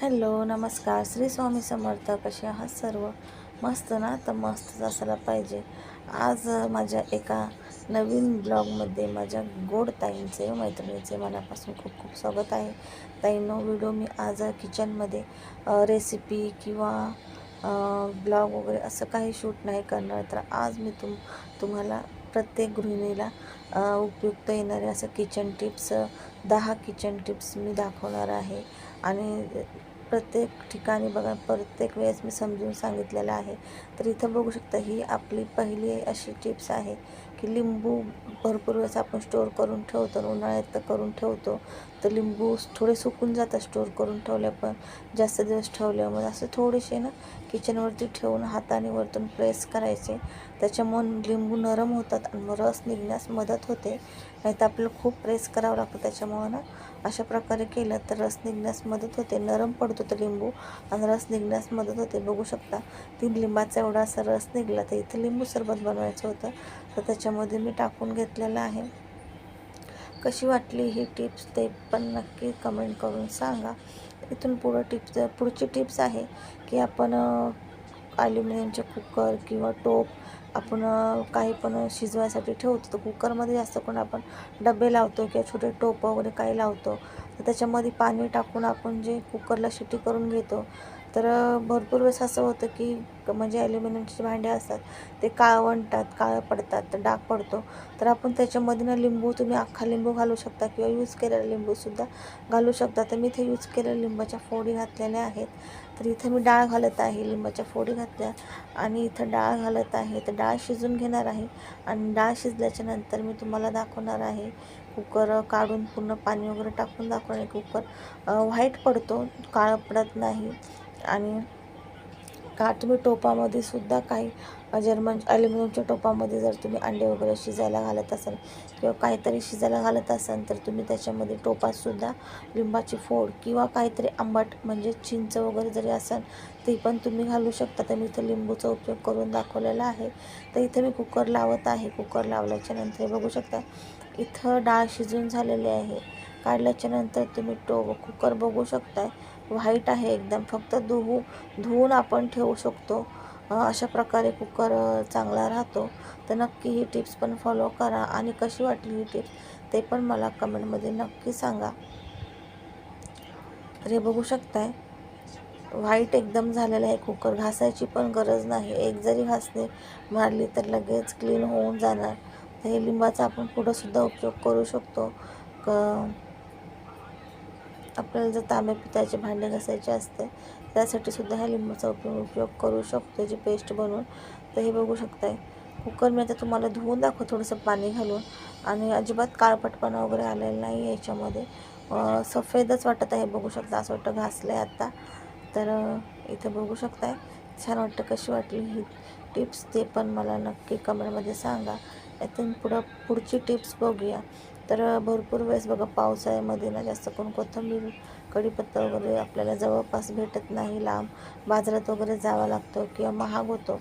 Hello नमस्कार. श्री स्वामी समर्थ कसे आहात सर्व? मस्त ना? तर मस्तच असायला पाहिजे. आज माझ्या एका नवीन ब्लॉगमध्ये माझ्या गोड ताईंचे मैत्रिणीचे मनापासून खूप खूप स्वागत आहे. ताईंनो व्हिडिओ मी आज किचनमध्ये रेसिपी किंवा ब्लॉग वगैरे असं काही शूट नाही करणार. तर आज मी तुम तुम्हाला प्रत्येक गृहिणीला उपयुक्त येणारे असं किचन टिप्स दहा किचन टिप्स मी दाखवणार आहे. आणि प्रत्येक ठिकाणी बघा प्रत्येक वेळेस मी समजून सांगितलेलं आहे. तर इथं बघू शकता ही आपली पहिली अशी टिप्स आहे की लिंबू भरपूर वेळेस आपण स्टोअर करून ठेवतो उन्हाळ्यात तर करून ठेवतो. तर लिंबू थोडे सुकून जातात स्टोअर करून ठेवल्या पण जास्त दिवस ठेवल्यामुळे असं थोडेसे ना किचनवरती ठेवून हाताने वरतून प्रेस करायचे. त्याच्यामुळे लिंबू नरम होतात आणि मग रस निघण्यास मदत होते. नाही तर आपल्याला खूप प्रेस करावं लागतं. त्याच्यामुळं ना अशा प्रकारे केलं तर रस निघण्यास मदत होते. नरम पडतो तो लिंबू आणि रस निघण्यास मदत होते. बघू शकता तीन लिंबाचा एवढा असा रस निघला तर इथे लिंबू सरबत बनवायचं होतं. तर त्याच्यामध्ये मी टाकून घेतलेलं आहे. कशी वाटली ही टिप्स ते पण नक्की कमेंट करून सांगा. इथून पुढं टिप्स पुढची टिप्स आहे की आपण ॲल्युमिनियमचे कुकर किंवा टोप आपण काही पण शिजवायसाठी ठेवतो. तर कुकरमध्ये जास्त करून आपण डबे लावतो किंवा छोटे टोप वगैरे काही लावतो. तर त्याच्यामध्ये पाणी टाकून आपण जे कुकरला शिटी करून घेतो. तर भरपूर वेळेस असं होतं की क- म्हणजे ॲल्युमिनियमचे भांडे असतात ते काळवंटात काळं पडतात तर डाग पडतो. तर आपण त्याच्यामध्ये ना लिंबू तुम्ही अख्खा लिंबू घालू शकता किंवा यूज केलेला लिंबूसुद्धा घालू शकता. तर मी इथे यूज केलेल्या लिंबाच्या फोडी घातलेल्या आहेत. तर इथं मी डाळ घालत आहे लिंबाच्या फोडी घातल्या आणि इथं डाळ घालत आहे. तर डाळ शिजून घेणार आहे आणि डाळ शिजल्याच्या नंतर मी तुम्हाला दाखवणार आहे. कुकर काढून पूर्ण पाणी वगैरे टाकून दाखवणार आहे. कुकर व्हाईट पडतो काळं पडत नाही आणि तुम्ही टोपामध्ये सुद्धा काही जर्मन ॲल्युमिनियमच्या टोपामध्ये जर तुम्ही अंडे वगैरे शिजायला घालत असाल किंवा काहीतरी शिजायला घालत असाल तर तुम्ही त्याच्यामध्ये टोपातसुद्धा लिंबाची फोड किंवा काहीतरी आंबट म्हणजे चिंच वगैरे जरी असाल ते पण तुम्ही घालू शकता. तर मी इथं लिंबूचा उपयोग करून दाखवलेला आहे. तर इथं मी कुकर लावत आहे. कुकर लावल्याच्या नंतर हे बघू शकता इथं डाळ शिजून झालेली आहे. काढल्याच्या नंतर तुम्ही टो कुकर बघू शकताय. व्हाईट आहे एकदम. फक्त धुवू धुवून आपण ठेवू शकतो. अशा प्रकारे कुकर चांगला राहतो. तर नक्की ही टिप्स पण फॉलो करा. आणि कशी वाटली ही टिप्स ते पण मला कमेंटमध्ये नक्की सांगा. तर हे बघू शकताय. व्हाईट एकदम झालेलं आहे कुकर घासायची पण गरज नाही. एक जरी घासणे मारली तर लगेच क्लीन होऊन जाणार. तर हे लिंबाचा आपण पुढंसुद्धा उपयोग करू शकतो. क आपल्याला जर तांबे पिताचे भांडे घासायचे असते त्यासाठी सुद्धा ह्या लिंबाचा उपयोग उपयोग करू शकतो. त्याची पेस्ट बनवून तर हे बघू शकताय. कुकर मी आता तुम्हाला धुवून दाखव थोडंसं पाणी घालून. आणि अजिबात काळपटपणा वगैरे आलेला नाही आहे याच्यामध्ये. सफेदच वाटत आहे बघू शकता. असं वाटतं घासलं आहे आत्ता तर इथं बघू शकताय. छान वाटतं कशी वाटली ही टिप्स ते पण मला नक्की कमेंटमध्ये सांगा. यातून पुढं पुढची टिप्स बघूया. तर भरपूर वेळेस बघा पावसाळ्यामध्ये ना जास्त करून कोथिंबीर कढीपत्ता वगैरे आपल्याला जवळपास भेटत नाही. लांब बाजारात वगैरे जावा लागतो किंवा महाग होतो.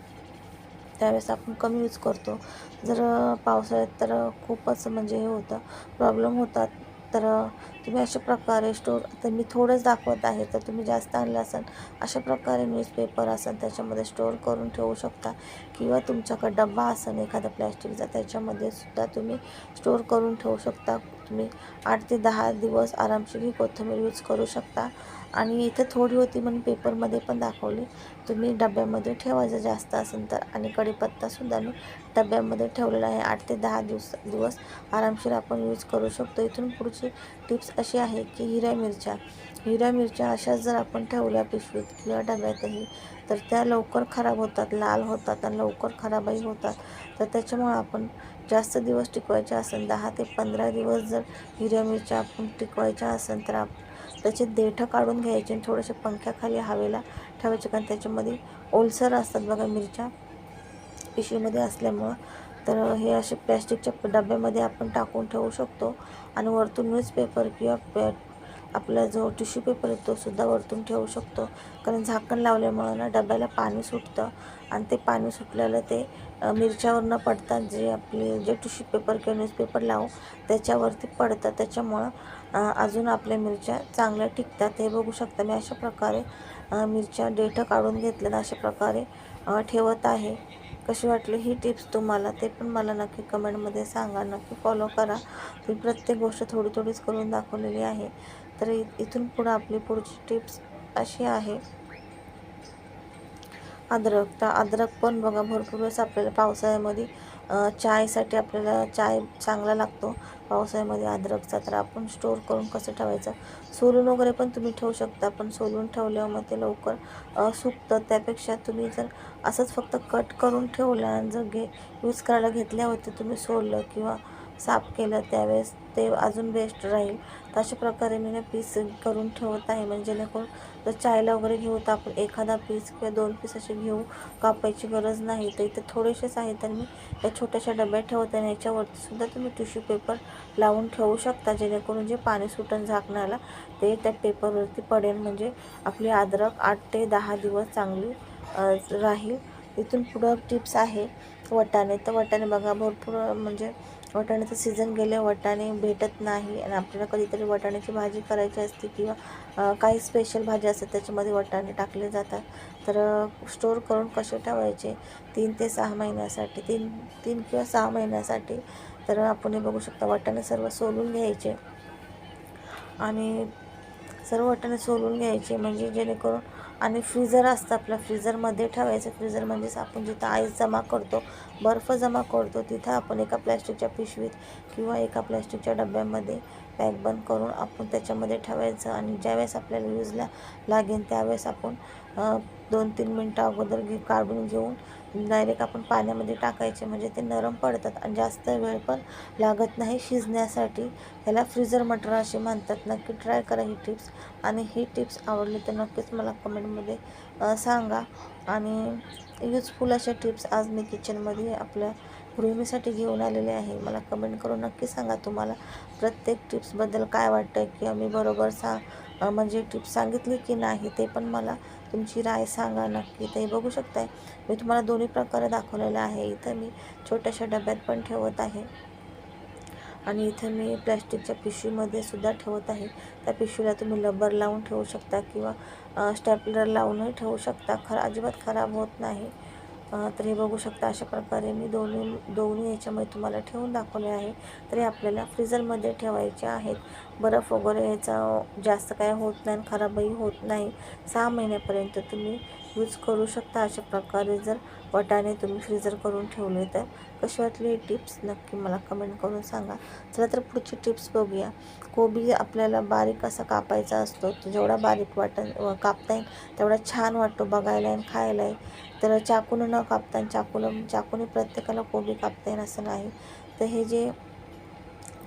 त्यावेळेस आपण कमी यूज करतो. जर पावसाळ्यात तर खूपच म्हणजे हे होतं प्रॉब्लेम होतात. तर तुम्ही अशा प्रकारे स्टोर तर मी थोडंच दाखवत आहे तर तुम्ही जास्त आणलं असाल अशा प्रकारे न्यूजपेपर असेल त्याच्यामध्ये स्टोअर करून ठेवू शकता. किंवा तुमच्याकडे डब्बा असेल एखादा प्लॅस्टिकचा त्याच्यामध्ये सुद्धा तुम्ही स्टोअर करून ठेवू शकता. तुम्ही आठ ते दहा दिवस आरामशीर ही कोथिंबीर यूज करू शकता. आणि इथे थोडी होती म्हणून पेपरमध्ये पण दाखवली. तुम्ही डब्यामध्ये ठेवायचं जास्त असेल तर आणि कढीपत्तासुद्धा मी डब्यामध्ये ठेवलेला आहे. आठ ते दहा दिवस दिवस आरामशीर आपण यूज करू शकतो. इथून पुढची टिप्स अशी आहे की हिऱ्या मिरच्या. हिऱ्या मिरच्या अशाच जर आपण ठेवल्या पिशवीत किंवा डब्यातही तर त्या लवकर खराब होतात लाल होतात आणि लवकर खराबही होतात. तर त्याच्यामुळे आपण जास्त दिवस टिकवायचे असेल दहा ते पंधरा दिवस जर हिऱ्या मिरच्या आपण टिकवायच्या असेल तर आप त्याचे देठं काढून घ्यायचे आणि थोडेसे पंख्याखाली हवेला ठेवायचे. कारण त्याच्यामध्ये ओलसर असतात बघा मिरच्या पिशवीमध्ये असल्यामुळं. तर हे असे प्लॅस्टिकच्या डब्यामध्ये आपण टाकून ठेवू शकतो. आणि वरतून न्यूजपेपर किंवा पे आपला जो टिश्यू पेपर आहे तो सुद्धा वरतून ठेवू शकतो. कारण झाकण लावल्यामुळं ना डब्याला पाणी सुटतं. आणि ते पाणी सुटल्याला ते मिरच्यावर न पडतात जे आपले जे टिश्यू पेपर किंवा न्यूजपेपर लावू त्याच्यावरती पडतं त्याच्यामुळं अजून आपल्या मिरच्या चांगल्या टिकतात. हे बघू शकता मी अशा प्रकारे मिरच्या डेठं काढून घेतलं अशा प्रकारे ठेवत आहे. कशी वाटली ही टिप्स तुम्हाला ते पण मला नक्की कमेंटमध्ये सांगा. नक्की फॉलो करा. मी प्रत्येक गोष्ट थोडी थोडीच करून दाखवलेली आहे. तर इ- इथून पुढं आपली पुढची टिप्स अशी आहे. अद्रक तर अद्रक पण बघा भरपूर वेळेस आपल्याला पावसाळ्यामध्ये चायसाठी आपल्याला चाय चांगला लागतो. पावसाळ्यामध्ये अद्रकचा तर आपण स्टोर करून कसं ठेवायचं? सोलून वगैरे पण तुम्ही ठेवू शकता पण सोलून ठेवल्यावर मग ते लवकर सुकतं. त्यापेक्षा तुम्ही जर असंच फक्त कट करून ठेवलं आणि जर घे यूज करायला घेतल्यावरती तुम्ही सोललं किंवा साफ केलं त्यावेळेस ते अजून बेस्ट राहील. तर अशा प्रकारे मी ना पीस करून ठेवत आहे म्हणजे जेणेकरून जर चायला वगैरे घेऊ तर आपण एखादा पीस किंवा दोन पीस असे घेऊ कापायची गरज नाही. तर इथे थोडेसेच आहे तर मी या छोट्याशा डब्यात ठेवत आहे आणि याच्यावरती सुद्धा तुम्ही टिश्यू पेपर लावून ठेवू शकता. जेणेकरून जे पाणी सुटण झाकण्याला ते त्या पेपरवरती पडेल. म्हणजे आपली अद्रक आठ ते दहा दिवस चांगली राहील. इथून पुढं टिप्स आहे वटाणे. तर वटाणे बघा भरपूर म्हणजे वाटाण्याचं सीझन गेलं वाटाणे भेटत नाही. आणि आपल्याला कधीतरी वाटाण्याची भाजी करायची असते किंवा काही स्पेशल भाज्या असतात त्याच्यामध्ये वाटाणे टाकले जातात. तर स्टोअर करून कसे ठेवायचे? तीन ते सहा महिन्यासाठी तीन तीन किंवा सहा महिन्यासाठी. तर आपण हे बघू शकता वाटाणे सर्व सोलून घ्यायचे. आणि सर्व वाटाणे सोलून घ्यायचे म्हणजे जेणेकरून आणि फ्रीजर असतं आपलं. फ्रीझरमध्ये ठेवायचं. फ्रीजर म्हणजेच आपण जिथं आईस जमा करतो बर्फ जमा करतो तिथं आपण एका प्लॅस्टिकच्या पिशवीत किंवा एका प्लॅस्टिकच्या डब्यामध्ये पॅक बंद करून आपण त्याच्यामध्ये ठेवायचं. आणि ज्यावेळेस आपल्याला यूजला लागेल त्यावेळेस आपण दोन तीन मिनटं अगोदर घे काढून घेऊन डायरेक्ट आपण पाण्यामध्ये टाकायचे. म्हणजे ते नरम पडतात आणि जास्त वेळ पण लागत नाही शिजण्यासाठी. ह्याला फ्रीजर मटर असे म्हणतात. नक्की ट्राय करा ही टिप्स. आणि ही टिप्स आवडली तर नक्कीच मला कमेंटमध्ये सांगा. आणि यूजफुल अशा टिप्स आज मी किचनमध्ये आपल्या गृहिणीसाठी घेऊन आलेले आहे. मला कमेंट करून नक्की सांगा तुम्हाला प्रत्येक टिप्सबद्दल काय वाटतं किंवा मी बरोबर सा म्हणजे टिप्स सांगितली की नाही ते पण मला तुमची राय सांगा नक्की. ते बघू शकताय. मी तुम्हाला दोन्ही प्रकारे दाखवलेलं आहे. इथं मी छोट्याशा डब्यात पण ठेवत आहे. आणि इथं मी प्लॅस्टिकच्या पिशवीमध्ये सुद्धा ठेवत आहे. त्या पिशवीला तुम्ही लबर लावून ठेवू शकता किंवा स्टॅपलर लावूनही ठेवू शकता. खरा अजिबात खराब होत नाही. तर हे बघू शकता अशा प्रकारे मी दोन्ही दोन्ही याच्यामध्ये तुम्हाला ठेवून दाखवले आहे. तरी आपल्याला फ्रीजरमध्ये ठेवायचे आहेत. बर्फ वगैरे याचा जास्त काय होत नाही आणि खराबही होत नाही. सहा महिन्यापर्यंत तुम्ही यूज करू शकता अशा प्रकारे जर वटाने तुम्ही फ्रीजर करून ठेवले तर. कशी वाटली टिप्स? नक्की मला कमेंट करून सांगा. चला तर पुढची टिप्स बघूया. कोबी आपल्याला बारीक असा कापायचा असतो. जेवढा बारीक वाट कापता येईल तेवढा छान वाटतो बघायला आणि खायलाही. तर चाकून न कापता आणि चाकून चाकूने प्रत्येकाला कोबी कापता येईल असं नाही. तर हे जे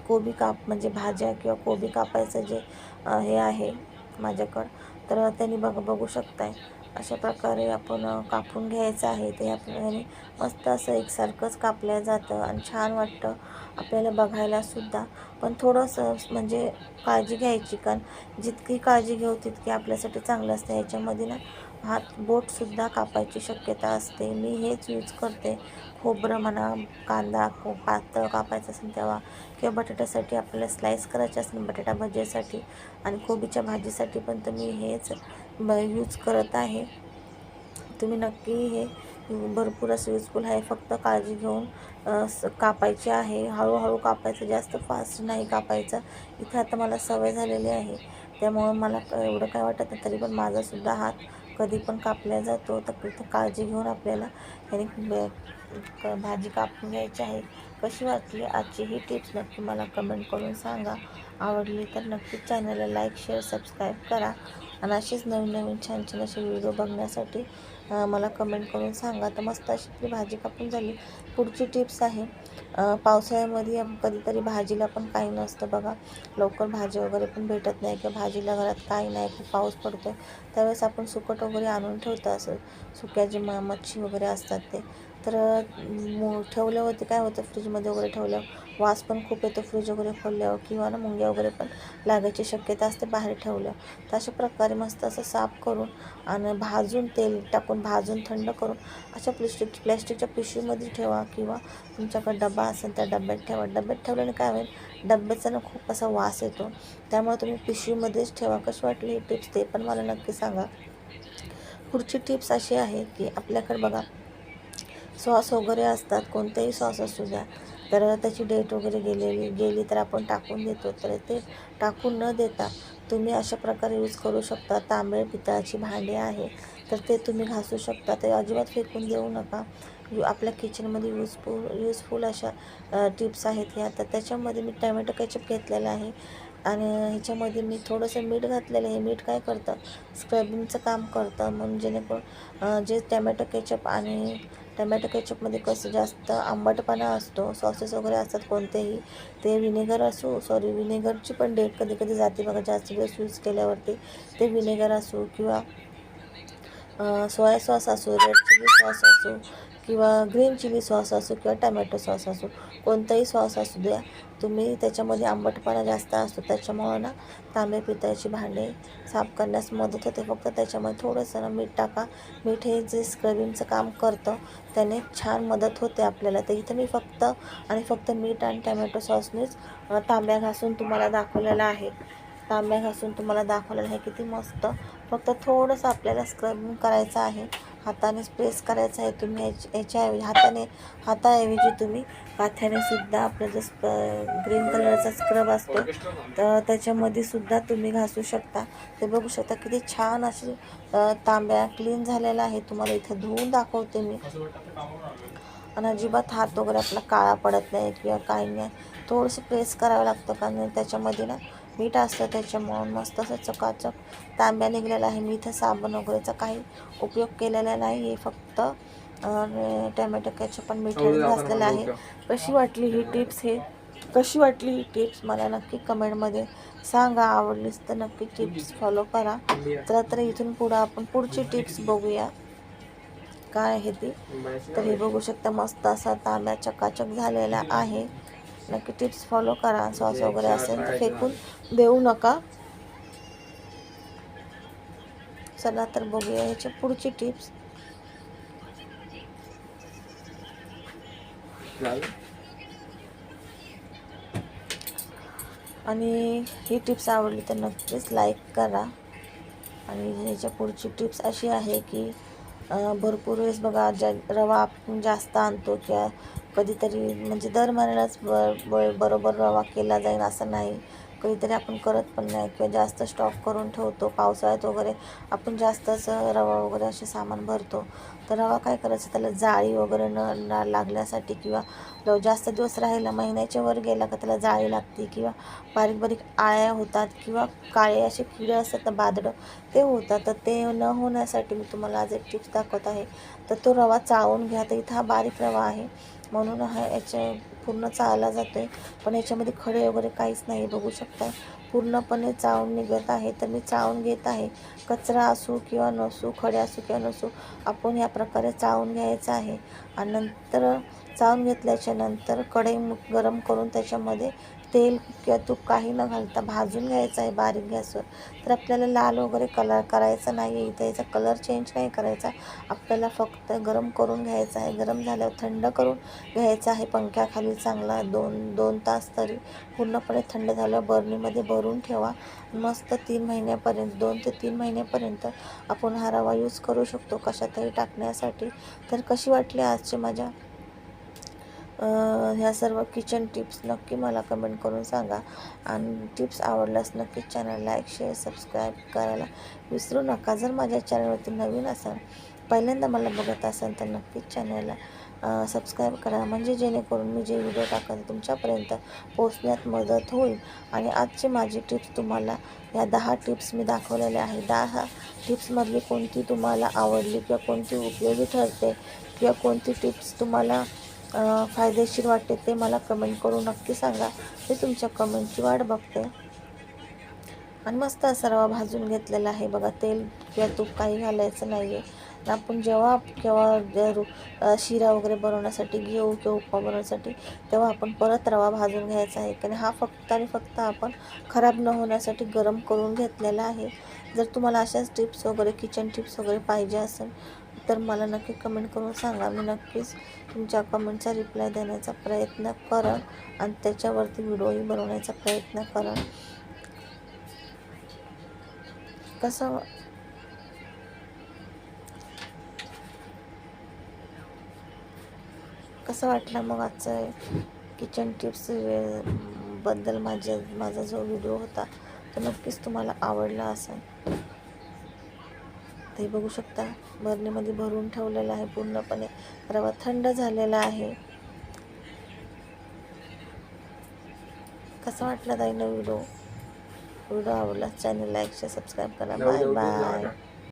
कोबी काप म्हणजे भाज्या किंवा कोबी कापायचं जे हे आहे माझ्याकडं तर त्यांनी बघ बघू शकताय. अशा प्रकारे आपण कापून घ्यायचं आहे. ते आपल्याने मस्त असं एकसारखंच कापलं जातं आणि छान वाटतं आपल्याला बघायला सुद्धा. पण थोडंसं म्हणजे काळजी घ्यायची कारण जितकी काळजी घेऊ तितकी आपल्यासाठी चांगलं असतं. याच्यामध्ये ना हात बोटसुद्धा कापायची शक्यता असते. मी हेच यूज करते. खोबरं म्हणा कांदा को पातळ कापायचं असेल तेव्हा. किंवा बटाट्यासाठी आपल्याला स्लाईस करायचे असेल बटाटा भजीसाठी आणि कोबीच्या भाजीसाठी पण तर मी हेच ब यूज करत आहे. तुम्ही नक्की हे भरपूर असं युजफुल आहे. फक्त काळजी घेऊन कापायची आहे. हळूहळू कापायचं जास्त फास्ट नाही कापायचं. इथं आता मला सवय झालेली आहे. त्यामुळं मला एवढं काय वाटत नाही तरी पण माझासुद्धा हात कधी पण कापला जातो. तर काळजी घेऊन आपल्याला ह्याने क- भाजी कापून घ्यायची आहे. कशी वाटली आजची ही टिप्स नक्की मला कमेंट करून सांगा. आवडली तर नक्कीच चॅनलला लाईक शेअर सबस्क्राईब करा. आणि अशीच नवीन नवीन छान छान असे व्हिडिओ बघण्यासाठी मला कमेंट करून सांगा. तर मस्त अशी आपली भाजी कापून झाली. पुढची टिप्स आहे पावसाळ्यामध्ये कधीतरी भाजीला पण काही नसतं बघा. लवकर भाजी वगैरे पण भेटत नाही किंवा भाजीला घरात काही नाही खूप पाऊस पडतो आहे त्यावेळेस आपण सुकट वगैरे आणून ठेवतो असं. सुक्या जे म मच्छी वगैरे असतात ते. तर ठेवल्यावरती काय होतं? फ्रीजमध्ये वगैरे ठेवल्यावर वास पण खूप येतो फ्रीज वगैरे खोलल्यावर किंवा ना मुंग्या वगैरे पण लागायची शक्यता असते बाहेर ठेवल्यावर. तर अशा प्रकारे मस्त असं साफ करून आणि भाजून तेल टाकून भाजून थंड करून अशा प्लास्टिक प्लॅस्टिकच्या पिशवीमध्ये ठेवा किंवा तुमच्याकडे डबा असेल त्या डब्यात ठेवा. डब्यात ठेवल्याने काय होईल? डब्याचा ना खूप असा वास येतो. त्यामुळे तुम्ही पिशवीमध्येच ठेवा. कशी वाटली ही टिप्स ते पण मला नक्की सांगा. पुढची टिप्स अशी आहे की आपल्याकडे बघा सॉस वगैरे असतात कोणतेही सॉस असू द्या. तर त्याची डेट वगैरे गेलेली गेली तर आपण टाकून देतो. तर ते टाकून न देता तुम्ही अशा प्रकारे यूज करू शकता. तांबे पितळाची भांडी आहे तर ते तुम्ही घासू शकता. ते अजिबात फेकून देऊ नका. यू आपल्या किचनमध्ये यूजफुल यूजफुल अशा टिप्स आहेत ह्या. तर त्याच्यामध्ये मी टमॅटो केचप घेतलेला आहे. आणि ह्याच्यामध्ये मी थोडंसं मीठ घातलेलं आहे. मीठ काय करतं? स्क्रबिंगचं काम करतं. म्हणून जेणेकरून जे टमॅटो केचप आणि टमॅटो केचपमध्ये कसं जास्त आंबटपणा असतो सॉसेस वगैरे असतात कोणतेही ते विनेगर असू सॉरी विनेगरची पण डेट कधी कधी जाते बघा जास्त दिवस यूज केल्यावरती. ते विनेगर असू किंवा सोया सॉस असो रेड चिली सॉस असो किंवा ग्रीन चिली सॉस असो किंवा टमॅटो सॉस असो कोणताही सॉस असू द्या तुम्ही त्याच्यामध्ये आंबटपणा जास्त असतो त्याच्यामुळं ना तांबे पितळ्याची भांडे साफ करण्यास मदत होते. फक्त त्याच्यामध्ये थोडंसं ना मीठ टाका. मीठ हे जे स्क्रबिंगचं काम करतं त्याने छान मदत होते आपल्याला. तर इथं मी फक्त आणि फक्त मीठ आणि टमॅटो सॉसनेच तांब्या घासून तुम्हाला दाखवलेला आहे. तांब्या घासून तुम्हाला दाखवलेलं आहे. किती मस्त. फक्त थोडंसं आपल्याला स्क्रबिंग करायचं आहे. हातानेच प्रेस करायचं आहे तुम्ही याच्या याच्याऐवजी हाताने हाताऐवजी तुम्ही काथ्याने सुद्धा आपलं जो स्प ग्रीन कलरचा स्क्रब असतो तर त्याच्यामध्ये सुद्धा तुम्ही घासू शकता. ते बघू शकता किती छान अशी तांब्या क्लीन झालेला आहे तुम्हाला इथं धुवून दाखवते मी. आणि अजिबात हात वगैरे आपला काळा पडत नाही किंवा काही नाही. थोडंसं प्रेस करावं लागतं कारण त्याच्यामध्ये ना मीठ असतं त्याच्यामुळं मस्त असं चकाचक तांब्या निघलेला आहे. मी इथं साबण वगैरेचा काही उपयोग केलेला नाही आहे. फक्त टॅमॅटो कॅचअप पण मीठ घातलेलं आहे. कशी वाटली ही टिप्स हे? कशी वाटली ही टिप्स? मला नक्की कमेंटमध्ये सांगा. आवडलीच तर नक्की टिप्स फॉलो करा. तर तर इथून पुढं आपण पुढची टिप्स बघूया. काय आहे ती? तर हे बघू शकता मस्त असा तांब्या चकाचक झालेला आहे. नक्की टिप्स फॉलो करा. सॉस वगैरे असेल तर फेकून देऊ नका. चला तर बघूया ह्याच्या पुढची टिप्स आणि ही टिप्स आवडली तर नक्कीच लाईक करा. आणि ह्याच्या पुढची टिप्स अशी आहे की भरपूर वेळेस बघा ज्या रवा आपण जास्त आणतो किंवा कधीतरी म्हणजे दर महिन्यालाच ब बरोबर रवा केला जाईल असं नाही. कधीतरी आपण करत पण नाही किंवा जास्त स्टॉक करून ठेवतो. पावसाळ्यात वगैरे आपण जास्तच रवा वगैरे असे सामान भरतो. तर रवा काय करायचं? त्याला जाळी वगैरे न लागण्यासाठी किंवा जास्त दिवस राहिला महिन्याच्या वर गेला का त्याला जाळी लागते किंवा बारीक बारीक आळ्या होतात किंवा काळे असे किडे असतात ना बादडं ते होतात. तर ते न होण्यासाठी मी तुम्हाला आज एक टिप्स दाखवत आहे. तर तो रवा चाळून घ्या. तर इथं हा बारीक रवा आहे. म्हणून हा याच्या पूर्ण चाळला जातो आहे पण याच्यामध्ये खडे वगैरे काहीच नाही. बघू शकता पूर्णपणे चावून निघत आहे. तर मी चावून घेत आहे. कचरा असू किंवा नसू खडे असू किंवा नसू आपण या प्रकारे चावून घ्यायचं आहे. आणि नंतर चावून घेतल्याच्या नंतर कढई गरम करून त्याच्यामध्ये तेल किंवा तूप काही न घालता भाजून घ्यायचं आहे बारीक गॅसवर. तर आपल्याला लाल वगैरे कलर करायचा नाही आहे इथे याचा कलर चेंज नाही करायचा. आपल्याला फक्त गरम करून घ्यायचा आहे. गरम झाल्यावर थंड करून घ्यायचा आहे. पंख्याखाली चांगला दोन दोन तास तरी पूर्णपणे थंड झाल्यावर बर्नीमध्ये भरून ठेवा. मस्त तीन महिन्यापर्यंत दोन ते तीन महिन्यापर्यंत आपण हा रवा यूज करू शकतो कशातही टाकण्यासाठी. तर कशी वाटली आजची माझ्या ह्या सर्व किचन टिप्स नक्की मला कमेंट करून सांगा. आणि टिप्स आवडल्यास नक्कीच चॅनल लाईक शेअर सबस्क्राईब करायला विसरू नका. जर माझ्या चॅनलवरती नवीन असाल पहिल्यांदा मला बघत असाल तर नक्कीच चॅनलला सबस्क्राईब करा. म्हणजे जेणेकरून मी जे व्हिडिओ टाकत तुमच्यापर्यंत पोचण्यात मदत होईल. आणि आजची माझी टिप्स तुम्हाला या दहा टिप्स मी दाखवलेल्या आहे दहा टिप्समधली कोणती तुम्हाला आवडली किंवा कोणती उपयोगी ठरते किंवा कोणती टिप्स तुम्हाला फायदेशीर वाटते ते मला कमेंट करून नक्की सांगा. मी तुमच्या कमेंटची वाट बघते. आणि मस्त असा रवा भाजून घेतलेला आहे. बघा तेल किंवा तूप काही घालायचं नाही आहे आपण जेव्हा केव्हा शिरा वगैरे बनवण्यासाठी घेऊ किंवा उपमा बनवण्यासाठी तेव्हा आपण परत रवा भाजून घ्यायचा आहे. कारण हा फक्त आणि फक्त आपण खराब न होण्यासाठी गरम करून घेतलेला आहे. जर तुम्हाला अशाच टिप्स वगैरे किचन टिप्स वगैरे पाहिजे असेल तर मला नक्की कमेंट करून सांगा. मी नक्कीच तुमच्या कमेंटचा रिप्लाय देण्याचा प्रयत्न करा आणि त्याच्यावरती व्हिडिओही बनवण्याचा प्रयत्न करा कसं? कसं वाटलं मग आजचं किचन टिप्सबद्दल माझ्या माझा जो व्हिडिओ होता तो नक्कीच तुम्हाला आवडला असेल. ते बघू शकता. बरणीमध्ये भरून ठेवलेला आहे पूर्णपणे. रवा थंड झालेला आहे. कसं वाटलं ताईनं व्हिडिओ? व्हिडिओ आवडला? चॅनल लाईक शेअर सबस्क्राईब करा. Bye bye